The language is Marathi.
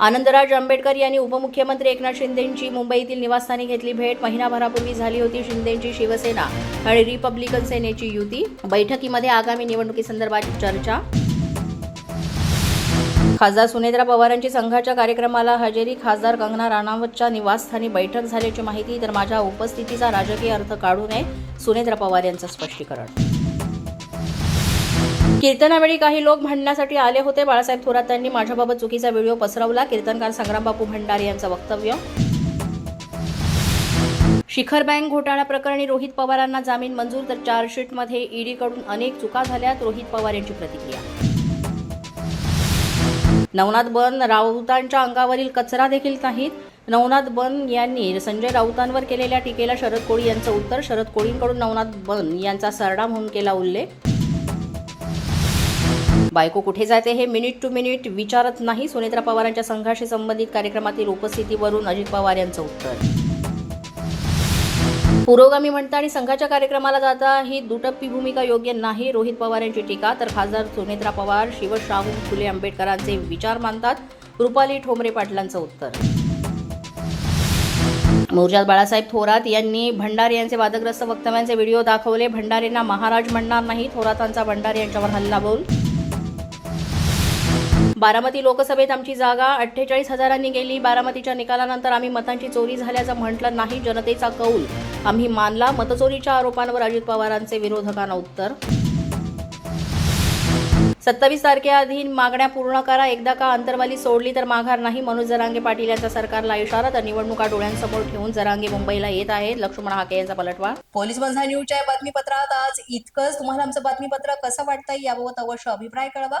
आनंदराज आंबेडकर यांनी उपमुख्यमंत्री एकनाथ शिंदेंची मुंबईतील निवासस्थानी घेतली भेट. महिनाभरापूर्वी झाली होती शिंदेंची शिवसेना आणि रिपब्लिकन सेनेची युती. बैठकीमध्ये आगामी निवडणुकीसंदर्भात चर्चा. खासदार सुनेत्रा पवारांची संघाच्या कार्यक्रमाला हजेरी. खासदार कंगना राणावतच्या निवासस्थानी बैठक झाल्याची माहिती. तर माझ्या उपस्थितीचा राजकीय अर्थ काढू नये. सुनेत्रा पवार यांचं स्पष्टीकरण. कीर्तनावेळी काही लोक भांडण्यासाठी आले होते. बाळासाहेब थोरात यांनी माझ्याबाबत चुकीचा व्हिडिओ पसरवला. कीर्तनकार संग्रामबापू भंडारी यांचं वक्तव्य. शिखर बँक घोटाळा प्रकरणी रोहित पवारांना जामीन मंजूर तर चार्जशीटमध्ये ईडीकडून अनेक चुका झाल्यात रोहित पवार यांची प्रतिक्रिया. नवनाथ बन राऊतांच्या अंगावरील कचरा देखील नाहीत. नवनाथ बन यांनी संजय राऊतांवर केलेल्या टीकेला शरद कोळी यांचं उत्तर. शरद कोळींकडून नवनाथ बन यांचा सरडा म्हणून केला उल्लेख. बायको कुठे जाते हे मिनिट टू मिनिट विचारत नाही. सुनेत्रा पवारांच्या संघाशी संबंधित कार्यक्रमातील उपस्थितीवरून अजित पवार यांचं उत्तर. पुरोगामी म्हणता आणि संघाच्या कार्यक्रमाला जाता ही दुटप्पी भूमिका योग्य नाही. रोहित पवार यांची टीका तर खासदार सुनेत्रा पवार शिवशाहू फुले आंबेडकरांचे विचार मानतात रुपाली ठोंबरे पाटलांचं उत्तर. मोर्चात बाळासाहेब थोरात यांनी भंडारे यांचे वादग्रस्त वक्तव्यांचे व्हिडिओ दाखवले. भंडारेंना महाराज म्हणणार नाही. थोरातांचा भंडारे यांच्यावर हल्ला बोल बारामती लोकसभेत आमची जागा अठ्ठेचाळीस हजारांनी गेली. बारामतीच्या निकालानंतर आम्ही मतांची चोरी झाल्याचं म्हटलं नाही जनतेचा कौल. आम्ही मानला मतचोरीच्या आरोपांवर अजित पवारांचे विरोधकांना उत्तर. सत्तावीस तारखेआधी मागण्या पूर्ण करा एकदा का अंतरवाली सोडली तर माघार नाही मनोज जरांगे पाटील यांचा सरकारला इशारा तर निवडणुका डोळ्यांसमोर ठेवून जरांगे मुंबईला येत आहेत. लक्ष्मण हाके यांचा पलटवार. पोलीस बंधा न्यूजच्या बातमीपत्रात आज इतकंच. तुम्हाला आमचं बातमीपत्र कसं वाटतंय याबाबत अवश्य अभिप्राय कळवा.